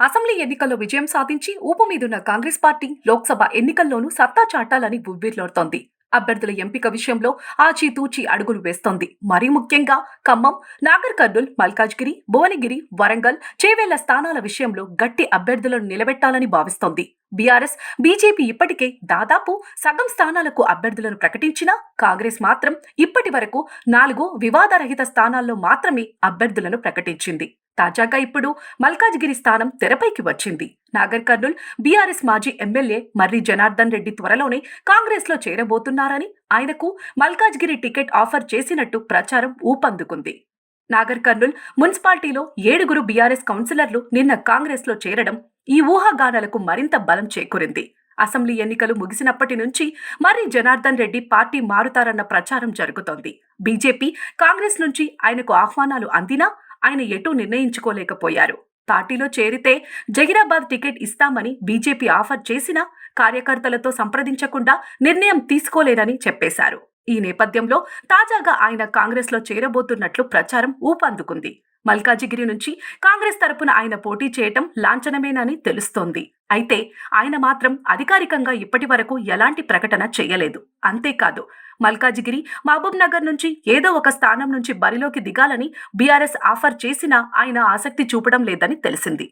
Assembly ఎన్నికల్లో విజయం సాధించి ఊపు మీదున్న కాంగ్రెస్ పార్టీ లోక్సభ ఎన్నికల్లోనూ సత్తా చాటాలని ఉవ్విర్లోడుతోంది అభ్యర్థుల ఎంపిక విషయంలో ఆచితూచి అడుగులు వేస్తోంది. మరీ ముఖ్యంగా ఖమ్మం నాగర్ కర్నూల్ మల్కాజ్గిరి భువనగిరి వరంగల్ చేవేళ్ళ స్థానాల విషయంలో గట్టి అభ్యర్థులను నిలబెట్టాలని భావిస్తోంది. బీఆర్ఎస్ బీజేపీ ఇప్పటికే దాదాపు సగం స్థానాలకు అభ్యర్థులను ప్రకటించినా కాంగ్రెస్ మాత్రం ఇప్పటి వరకు నాలుగు వివాదరహిత స్థానాల్లో మాత్రమే అభ్యర్థులను ప్రకటించింది. తాజాగా ఇప్పుడు మల్కాజ్గిరి స్థానం తెరపైకి వచ్చింది. నాగర్ కర్నూల్ బీఆర్ఎస్ మాజీ ఎమ్మెల్యే మర్రి జనార్దన్ రెడ్డి త్వరలోనే కాంగ్రెస్లో చేరబోతున్నారని ఆయనకు మల్కాజ్గిరి టికెట్ ఆఫర్ చేసినట్టు ప్రచారం ఊపందుకుంది. నాగర్ కర్నూల్ మున్సిపాలిటీలో ఏడుగురు బీఆర్ఎస్ కౌన్సిలర్లు నిన్న కాంగ్రెస్లో చేరడం ఈ ఊహాగానాలకు మరింత బలం చేకూరింది. అసెంబ్లీ ఎన్నికలు ముగిసినప్పటి నుంచి మర్రి జనార్దన్ రెడ్డి పార్టీ మారుతారన్న ప్రచారం జరుగుతోంది. బీజేపీ కాంగ్రెస్ నుంచి ఆయనకు ఆహ్వానాలు అందినా ఆయన ఎటూ నిర్ణయించుకోలేకపోయారు. పార్టీలో చేరితే జహీరాబాద్ టికెట్ ఇస్తామని బీజేపీ ఆఫర్ చేసినా కార్యకర్తలతో సంప్రదించకుండా నిర్ణయం తీసుకోలేరని చెప్పేశారు. ఈ నేపథ్యంలో తాజాగా ఆయన కాంగ్రెస్లో చేరబోతున్నట్లు ప్రచారం ఊపందుకుంది. మల్కాజిగిరి నుంచి కాంగ్రెస్ తరపున ఆయన పోటీ చేయటం లాంఛనమేనని తెలుస్తోంది. అయితే ఆయన మాత్రం అధికారికంగా ఇప్పటి వరకు ఎలాంటి ప్రకటన చేయలేదు. అంతేకాదు మల్కాజిగిరి మహబూబ్ నగర్ నుంచి ఏదో ఒక స్థానం నుంచి బరిలోకి దిగాలని బీఆర్ఎస్ ఆఫర్ చేసినా ఆయన ఆసక్తి చూపడం లేదని తెలిసింది.